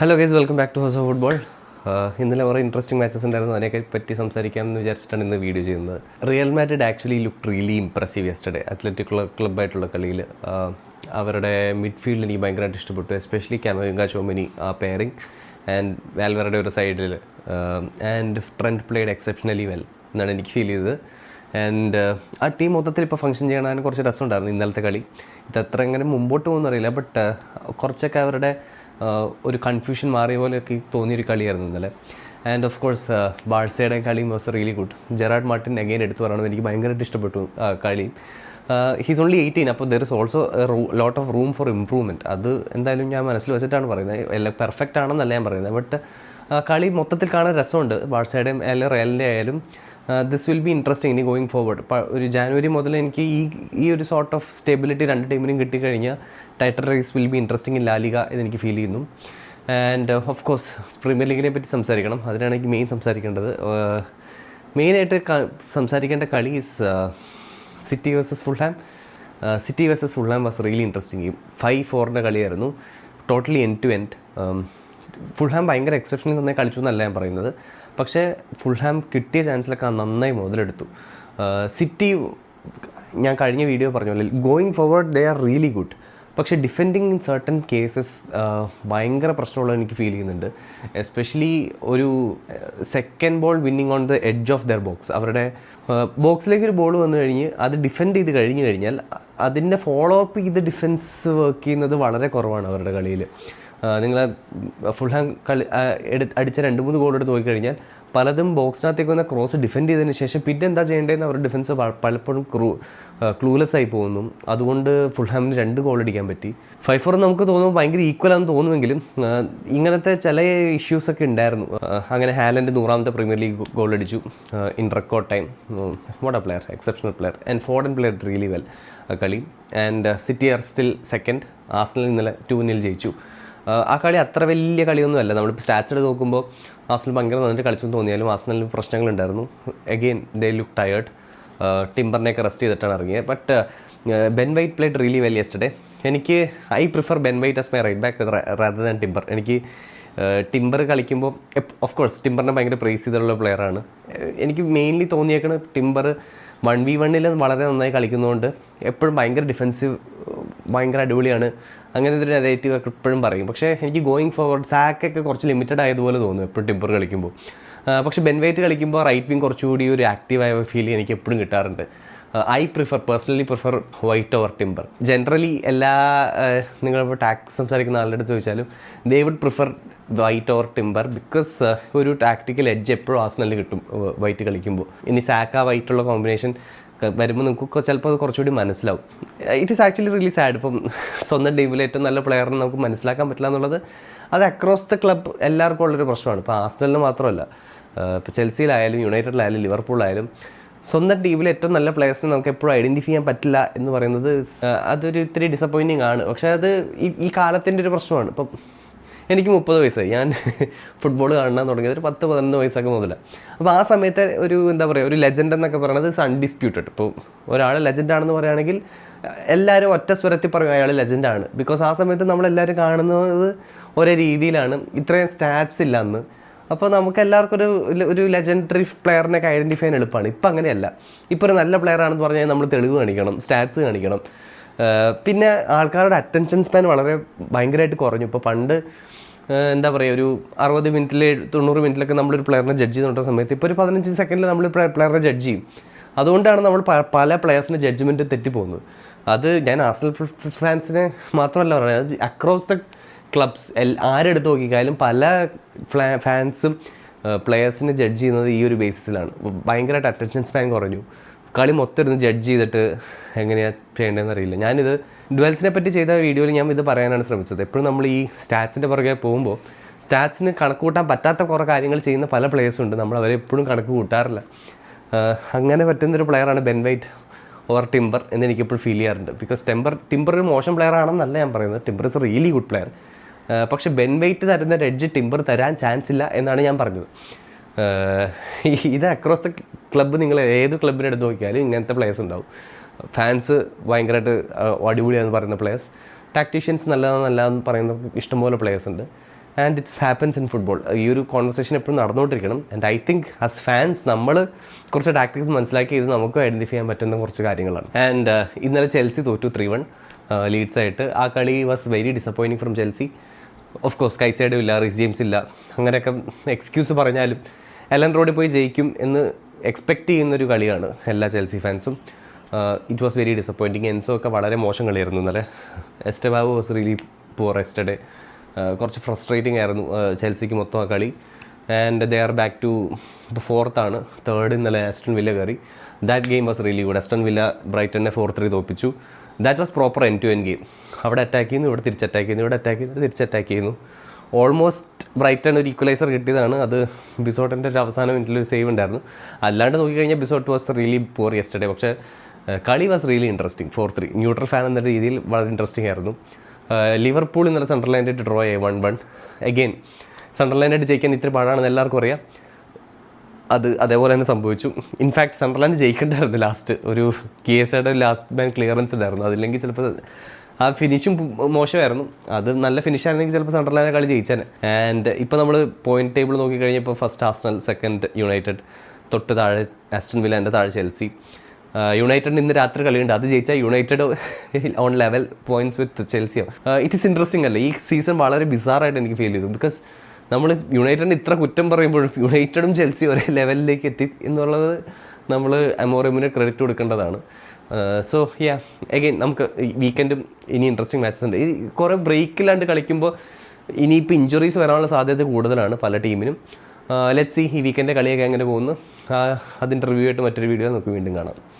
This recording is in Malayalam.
Hello guys welcome back to house of football ഇന്നലെ കുറേ ഇൻട്രസ്റ്റിംഗ് മാച്ചസ് ഉണ്ടായിരുന്നു. അതിനെയൊക്കെ പറ്റി സംസാരിക്കാം എന്ന് വിചാരിച്ചിട്ടാണ് ഇന്ന് വീഡിയോ ചെയ്യുന്നത്. Real Madrid actually look really impressive yesterday Athletic ക്ലബ്ബായിട്ടുള്ള കളിയിൽ അവരുടെ മിഡ്ഫീൽഡ് എനിക്ക് ഭയങ്കരമായിട്ട് ഇഷ്ടപ്പെട്ടു. എസ്പെഷ്യലി ക്യാമഗ ചോമിനി ആ പെയറിങ് ആൻഡ് വാൽവറുടെ ഒരു സൈഡിൽ and Trent played exceptionally well എന്നാണ് എനിക്ക് ഫീൽ ചെയ്തത്. ആൻഡ് ആ ടീം മൊത്തത്തിൽ ഇപ്പോൾ ഫംഗ്ഷൻ ചെയ്യാൻ കുറച്ച് രസമുണ്ടായിരുന്നു ഇന്നലത്തെ കളി. ഇത് എത്ര എങ്ങനെ മുമ്പോട്ട് പോകുന്നറിയില്ല ബട്ട് കുറച്ചൊക്കെ അവരുടെ ഒരു കൺഫ്യൂഷൻ മാറിയ പോലെയൊക്കെ തോന്നിയൊരു കളിയായിരുന്നു ഇന്നലെ. ആൻഡ് ഓഫ് കോഴ്സ് ബാഴ്സയുടെ കളി was really good Gerard Martin again എടുത്തു പറയണം. എനിക്ക് ഭയങ്കരമായിട്ട് ഇഷ്ടപ്പെട്ടു കളി. ഹീസ് ഓൺലി എയ്റ്റീൻ അപ്പോൾ there is also lot of room for improvement അത് എന്തായാലും ഞാൻ മനസ്സിൽ വെച്ചിട്ടാണ് പറയുന്നത്. എല്ലാം പെർഫെക്റ്റ് ആണെന്നല്ല ഞാൻ പറയുന്നത്. ബട്ട് കളി മൊത്തത്തിൽ കാണാൻ രസമുണ്ട്. ബാഴ്സയുടെയും അല്ലെങ്കിൽ റയലിന്റെ ആയാലും ദിസ് വിൽ ബി ഇൻട്രസ്റ്റിംഗ് ഇനി ഗോയിങ് ഫോർവേഡ് ഒരു ജാനുവരി മുതൽ എനിക്ക് ഈ ഈ ഒരു സോർട്ട് ഓഫ് സ്റ്റെബിലിറ്റി രണ്ട് ടീമിനും കിട്ടിക്കഴിഞ്ഞാൽ tighter race will be interesting in La Liga എന്നെനിക്ക് ഫീൽ ചെയ്യുന്നു. ആൻഡ് ഓഫ് കോഴ്സ് പ്രീമിയർ ലീഗിനെ പറ്റി സംസാരിക്കണം. അതിനാണ് എനിക്ക് മെയിൻ സംസാരിക്കേണ്ടത്. മെയിനായിട്ട് സംസാരിക്കേണ്ട കളി is City versus Fulham City versus Fulham was really interesting five ഫോറിന്റെ കളിയായിരുന്നു. Totally end to end Fulham ഭയങ്കര എക്സെപ്ഷനിൽ നന്നായി കളിച്ചു എന്നല്ല ഞാൻ പറയുന്നത്. പക്ഷേ ഫുൾഹാം കിട്ടിയ ചാൻസിലൊക്കെ നന്നായി മുതലെടുത്തു. സിറ്റി ഞാൻ കഴിഞ്ഞ വീഡിയോ പറഞ്ഞ പോലെ going forward they are really good പക്ഷേ ഡിഫെൻഡിങ് ഇൻ സർട്ടൻ കേസസ് ഭയങ്കര പ്രശ്നമുള്ള എനിക്ക് ഫീൽ ചെയ്യുന്നുണ്ട്. എസ്പെഷ്യലി ഒരു second ball winning on the edge of the box അവരുടെ ബോക്സിലേക്ക് ഒരു ബോൾ വന്നു കഴിഞ്ഞ് അത് ഡിഫെൻഡ് ചെയ്ത് കഴിഞ്ഞ് കഴിഞ്ഞാൽ അതിന്റെ ഫോളോ അപ്പ് ചെയ്ത് ഡിഫെൻസ് വർക്ക് ചെയ്യുന്നത് വളരെ കുറവാണ് അവരുടെ കളിയിൽ. നിങ്ങൾ ഫുൾ ഹാം കളി അടിച്ച രണ്ട് മൂന്ന് ഗോൾ എടുത്ത് നോക്കിക്കഴിഞ്ഞാൽ പലതും ബോക്സിനകത്തേക്ക് വന്ന ക്രോസ് ഡിഫെൻഡ് ചെയ്തതിന് ശേഷം പിന്നെ എന്താ ചെയ്യേണ്ടതെന്ന് അവരുടെ ഡിഫൻസ് പലപ്പോഴും ക്രൂ ക്ലൂലെസ് ആയി പോകുന്നു. അതുകൊണ്ട് ഫുൾ ഹാമിന് രണ്ട് ഗോൾ അടിക്കാൻ പറ്റി. ഫൈവ് ഫോർ നമുക്ക് തോന്നുമ്പോൾ ഭയങ്കര ഈക്വൽ ആണെന്ന് തോന്നുമെങ്കിലും ഇങ്ങനത്തെ ചില ഇഷ്യൂസൊക്കെ ഉണ്ടായിരുന്നു. അങ്ങനെ ഹാലന്റെ നൂറാമത്തെ പ്രീമിയർ ലീഗ് ഗോൾ അടിച്ചു. In record time what a player exceptional player and Foden player really well കളി. And City are still second ആസ്ലിൽ ഇന്നലെ ടു നിൽ ജയിച്ചു. ആ കളി അത്ര വലിയ കളിയൊന്നുമല്ല നമ്മളിപ്പോൾ സ്റ്റാറ്റ്സ് എടുത്ത് നോക്കുമ്പോൾ ആസ്നൽ ഭയങ്കര നന്നായിട്ട് കളിച്ചെന്ന് തോന്നിയാലും ആസ്നലിന് പ്രശ്നങ്ങളുണ്ടായിരുന്നു. അഗെയിൻ ദേ ലുക്ക് ടയേർഡ് ടിംബറിനെയൊക്കെ റെസ്റ്റ് ചെയ്തിട്ടാണ് ഇറങ്ങിയത്. But Ben White played really well yesterday എനിക്ക് I prefer Ben White as my right back rather than Timber എനിക്ക് ടിംബർ കളിക്കുമ്പോൾ ഓഫ് കോഴ്സ് ടിംബറിനെ ഭയങ്കര പ്രേസ് ചെയ്തിട്ടുള്ള പ്ലെയറാണ് എനിക്ക് മെയിൻലി തോന്നിയേക്കുന്നത് ടിംബർ വൺ വി വണ്ണിൽ വളരെ നന്നായി കളിക്കുന്നതുകൊണ്ട് എപ്പോഴും ഭയങ്കര ഡിഫെൻസീവ് ഭയങ്കര അടിപൊളിയാണ്. അങ്ങനത്തെ ഒരു നെഗറ്റീവ് ഒക്കെ ഇപ്പോഴും പറയും. പക്ഷേ എനിക്ക് ഗോയിങ് ഫോർവേഡ് സാക്കൊക്കെ കുറച്ച് ലിമിറ്റഡ് ആയതുപോലെ തോന്നും എപ്പോഴും ടിമ്പർ കളിക്കുമ്പോൾ. പക്ഷേ ബെൻവൈറ്റ് കളിക്കുമ്പോൾ റൈറ്റ് വിങ് കുറച്ചുകൂടി ഒരു ആക്റ്റീവായ ഫീൽ എനിക്ക് എപ്പോഴും കിട്ടാറുണ്ട്. I prefer personally prefer White over Timber generally എല്ലാ നിങ്ങളിപ്പോൾ ടാക്സ് സംസാരിക്കുന്ന ആളുടെ അടുത്ത് ചോദിച്ചാലും they would prefer White over Timber because ഒരു ടാക്ടിക്കൽ എഡ്ജ് എപ്പോഴും ആസ്നലിൽ കിട്ടും വൈറ്റ് കളിക്കുമ്പോൾ. ഇനി സാക്ക വൈറ്റുള്ള കോമ്പിനേഷൻ വരുമ്പോൾ നിങ്ങൾക്ക് ചിലപ്പോൾ അത് കുറച്ചുകൂടി മനസ്സിലാവും. It is actually release sad ഇപ്പം സ്വന്തം ടീമിൽ ഏറ്റവും നല്ല പ്ലെയറിനെ നമുക്ക് മനസ്സിലാക്കാൻ പറ്റില്ല എന്നുള്ളത് അത് അക്രോസ് ദ ക്ലബ് എല്ലാവർക്കും ഉള്ളൊരു പ്രശ്നമാണ്. ഇപ്പോൾ ആസ്നലിന് മാത്രമല്ല. ഇപ്പോൾ ചെൽസിയിലായാലും യുണൈറ്റഡിലായാലും ലിവർപൂളിലായാലും സ്വന്തം ടീമിലെ ഏറ്റവും നല്ല പ്ലെയേഴ്സിനെ നമുക്ക് എപ്പോഴും ഐഡന്റിഫൈ ചെയ്യാൻ പറ്റില്ല എന്ന് പറയുന്നത് അതൊരു ഇത്തിരി ഡിസപ്പോയിന്റിങ് ആണ്. പക്ഷേ അത് ഈ കാലത്തിന്റെ ഒരു പ്രശ്നമാണ്. ഇപ്പം എനിക്ക് മുപ്പത് വയസ്സായി. ഞാൻ ഫുട്ബോൾ കാണാൻ തുടങ്ങിയത് ഒരു പത്ത് പതിനൊന്ന് വയസ്സൊക്കെ മുതലാണ് അപ്പോൾ ആ സമയത്തെ ഒരു എന്താ പറയുക ഒരു ലെജൻഡ് എന്നൊക്കെ പറയുന്നത് ഇറ്റ്സ് അൺഡിസ്പ്യൂട്ടഡ് ഇപ്പോൾ ഒരാൾ ലെജൻഡ് ആണെന്ന് പറയുകയാണെങ്കിൽ എല്ലാവരും ഒറ്റ സ്വരത്തിൽ പറയും അയാൾ ലെജൻഡാണ് ബിക്കോസ് ആ സമയത്ത് നമ്മളെല്ലാവരും കാണുന്നത് ഒരേ രീതിയിലാണ്. ഇത്രയും സ്റ്റാറ്റ്സ് ഇല്ല അന്ന്. അപ്പോൾ നമുക്ക് എല്ലാവർക്കും ഒരു ഒരു ലെജൻഡറി പ്ലെയറിനൊക്കെ ഐഡന്റിഫൈ ചെയ്യാൻ എളുപ്പമാണ്. ഇപ്പം അങ്ങനെയല്ല. ഇപ്പോൾ ഒരു നല്ല പ്ലെയർ ആണെന്ന് പറഞ്ഞാൽ നമ്മൾ തെളിവ് കാണിക്കണം സ്റ്റാറ്റ്സ് കാണിക്കണം. പിന്നെ ആൾക്കാരുടെ അറ്റൻഷൻ സ്പാൻ വളരെ ഭയങ്കരമായിട്ട് കുറഞ്ഞു. ഇപ്പോൾ പണ്ട് എന്താ പറയുക ഒരു അറുപത് മിനിറ്റിൽ തൊണ്ണൂറ് മിനിറ്റിലൊക്കെ നമ്മളൊരു പ്ലെയറിനെ ജഡ്ജ് ചെയ്യുന്ന സമയത്ത് ഇപ്പോൾ ഒരു പതിനഞ്ച് സെക്കൻഡിൽ നമ്മൾ പ്ലെയറിനെ ജഡ്ജ് ചെയ്യും. അതുകൊണ്ടാണ് നമ്മൾ പല പ്ലെയേഴ്സിന്റെ ജഡ്ജ്മെന്റ് തെറ്റിപ്പോകുന്നത്. അത് ഞാൻ ആർസണൽ ഫാൻസിനെ മാത്രമല്ല പറയുന്നത് അക്രോസ് ദ ക്ലബ്സ് എൽ ആരെടുത്ത് നോക്കിക്കാലും പല ഫാൻസും പ്ലെയേഴ്സിനെ ജഡ്ജ് ചെയ്യുന്നത് ഈ ഒരു ബേസിസിലാണ് ഭയങ്കരമായിട്ട് അറ്റൻഷൻ സ്പാൻ കുറഞ്ഞു. കളി മൊത്തം ഇരുന്ന് ജഡ്ജ് ചെയ്തിട്ട് എങ്ങനെയാണ് ചെയ്യേണ്ടതെന്ന് അറിയില്ല. ഞാനിത് ഡുവൽസിനെ പറ്റി ചെയ്ത വീഡിയോയിൽ ഞാൻ ഇത് പറയാനാണ് ശ്രമിച്ചത്. എപ്പോഴും നമ്മൾ ഈ സ്റ്റാറ്റ്സിന്റെ പുറകെ പോകുമ്പോൾ സ്റ്റാറ്റ്സിന് കണക്ക് കൂട്ടാൻ പറ്റാത്ത കുറേ കാര്യങ്ങൾ ചെയ്യുന്ന പല പ്ലേയേഴ്സും ഉണ്ട്. നമ്മൾ അവരെ എപ്പോഴും കണക്ക് കൂട്ടാറില്ല. അങ്ങനെ പറ്റുന്നൊരു പ്ലെയറാണ് ബെൻ വൈറ്റ് ഓവർ ടിംബർ എന്ന് എനിക്കിപ്പോൾ ഫീൽ ചെയ്യാറുണ്ട്. ബിക്കോസ് ടെമ്പർ ടിംബർ ഒരു മോശം പ്ലെയർ ആണെന്നല്ല ഞാൻ പറയുന്നത്. Timber is really good player പക്ഷേ ബെൻ വെയിറ്റ് തരുന്ന റെഡ്ജ് ടിംബർ തരാൻ ചാൻസ് ഇല്ല എന്നാണ് ഞാൻ പറഞ്ഞത്. ഇത് അക്രോസ് ദ ക്ലബ്ബ് നിങ്ങൾ ഏത് ക്ലബിനെ എടുത്ത് നോക്കിയാലും ഇങ്ങനത്തെ പ്ലേയേഴ്സ് ഉണ്ടാവും. ഫാൻസ് ഭയങ്കരമായിട്ട് അടിപൊളിയാണെന്ന് പറയുന്ന പ്ലേയേഴ്സ് ടാക്ടീഷ്യൻസ് നല്ലതാണ് നല്ലതെന്ന് പറയുന്ന ഇഷ്ടംപോലെ പ്ലേയേഴ്സ് ഉണ്ട്. And it's happens in football ഈ ഒരു കോൺവെർസേഷൻ എപ്പോഴും നടന്നുകൊണ്ടിരിക്കണം. And I think as fans നമ്മൾ കുറച്ച് ടാക്ടിക്സ് മനസ്സിലാക്കി ഇത് നമുക്ക് ഐഡന്റിഫൈ ചെയ്യാൻ പറ്റുന്ന കുറച്ച് കാര്യങ്ങളാണ്. ആൻഡ് ഇന്നലെ ചെൽസി തോറ്റു ത്രീ വൺ ലീഡ്സ് ആയിട്ട്. ആ കളി was very disappointing from Chelsea of course കൈസൈഡും ഇല്ല റിസ് ജെയിംസ് ഇല്ല. അങ്ങനെയൊക്കെ എക്സ്ക്യൂസ് പറഞ്ഞാലും എലൻ റോഡിൽ പോയി ജയിക്കും എന്ന് എക്സ്പെക്റ്റ് ചെയ്യുന്നൊരു കളിയാണ് എല്ലാ Chelsea ഫാൻസും it was very disappointing Enzo ഒക്കെ വളരെ മോശം കളിയായിരുന്നു ഇന്നലെ. എസ്റ്റബാബു വാസ് റിയലി പുവർ എസ്റ്റഡേ കുറച്ച് ഫ്രസ്ട്രേറ്റിംഗ് ആയിരുന്നു ചെൽസിക്ക് മൊത്തം ആ കളി. And they are back to ഇപ്പോൾ ഫോർത്താണ് തേർഡ് ഇന്നലെ ആസ്റ്റൺ വില്ല കയറി. That game was really good Aston Villa ബ്രൈറ്റനെ four three തോപ്പിച്ചു. That was proper end to end game അവിടെ അറ്റാക്ക് ചെയ്യുന്നു ഇവിടെ തിരിച്ച് അറ്റാക്ക് ചെയ്യുന്നു ഇവിടെ അറ്റാക്ക് ചെയ്യുന്നു തിരിച്ച് അറ്റാക്ക് ചെയ്യുന്നു. ഓൾമോസ്റ്റ് ബ്രൈറ്റൺ ഒരു ഈക്വലൈസർ കിട്ടിയതാണ്. അത് ബിസോട്ടിന്റെ ഒരു അവസാന മിനിറ്റിൽ ഒരു സേവ് ഉണ്ടായിരുന്നു. അല്ലാണ്ട് നോക്കിക്കഴിഞ്ഞാൽ Bizot was really poor yesterday പക്ഷേ കളി was really interesting four three neutral fan എന്ന രീതിയിൽ വളരെ ഇൻട്രസ്റ്റിംഗ് ആയിരുന്നു. ലിവർപൂൾ ഇന്നലെ സണ്ടർലാൻഡായിട്ട് ഡ്രോ ആയി വൺ വൺ അഗെയിൻ സണ്ടർലാൻഡായിട്ട് ജയിക്കാൻ ഇത്തിരി പാടാണെന്ന് എല്ലാവർക്കും അറിയാം. അത് അതേപോലെ തന്നെ സംഭവിച്ചു. ഇൻഫാക്ട് സണ്ടർലാൻഡ് ജയിക്കേണ്ടായിരുന്നു ലാസ്റ്റ് ഒരു K S last Van clearance ഉണ്ടായിരുന്നു അതില്ലെങ്കിൽ ചിലപ്പോൾ ആ ഫിനിഷും മോശമായിരുന്നു. അത് നല്ല ഫിനിഷ് ആയിരുന്നെങ്കിൽ ചിലപ്പോൾ സണ്ടർലാൻഡ് കളി ജയിച്ചേനെ. ആൻഡ് ഇപ്പോൾ നമ്മൾ പോയിന്റ് ടേബിൾ നോക്കി നോക്കിക്കഴിഞ്ഞപ്പോൾ ഫസ്റ്റ് ആസ്റ്റണൽ സെക്കൻഡ് യുണൈറ്റഡ് തൊട്ട് താഴെ ആസ്റ്റൺ വില്ലാന്റെ താഴെ ചെൽസി യുണൈറ്റഡ് ഇന്ന് രാത്രി കളിയുണ്ട്. അത് ജയിച്ചാൽ United on level points with ചെൽസിയോ it is interesting അല്ലേ? ഈ സീസൺ വളരെ ബിസാറായിട്ട് എനിക്ക് ഫീൽ ചെയ്തു. ബിക്കോസ് നമ്മൾ യുണൈറ്റഡിന് ഇത്ര കുറ്റം പറയുമ്പോഴും യുണൈറ്റഡും ചെൽസി ഒരേ ലെവലിലേക്ക് എത്തി എന്നുള്ളത് നമ്മൾ അമോറിമിന് ക്രെഡിറ്റ് കൊടുക്കേണ്ടതാണ്. സോ യാ അഗൈൻ നമുക്ക് വീക്കെൻഡും ഇനി ഇൻട്രസ്റ്റിംഗ് മാച്ചസ് ഉണ്ട്. ഈ കുറേ ബ്രേക്കില്ലാണ്ട് കളിക്കുമ്പോൾ ഇനിയിപ്പോൾ ഇഞ്ചുറീസ് വരാനുള്ള സാധ്യത കൂടുതലാണ് പല ടീമിനും ലെറ്റ് സി ഈ വീക്കെൻഡ് കളിയൊക്കെ എങ്ങനെ പോകുന്നു? അതിന്റെ റിവ്യൂ ആയിട്ട് മറ്റൊരു വീഡിയോ നമുക്ക് വീണ്ടും കാണാം.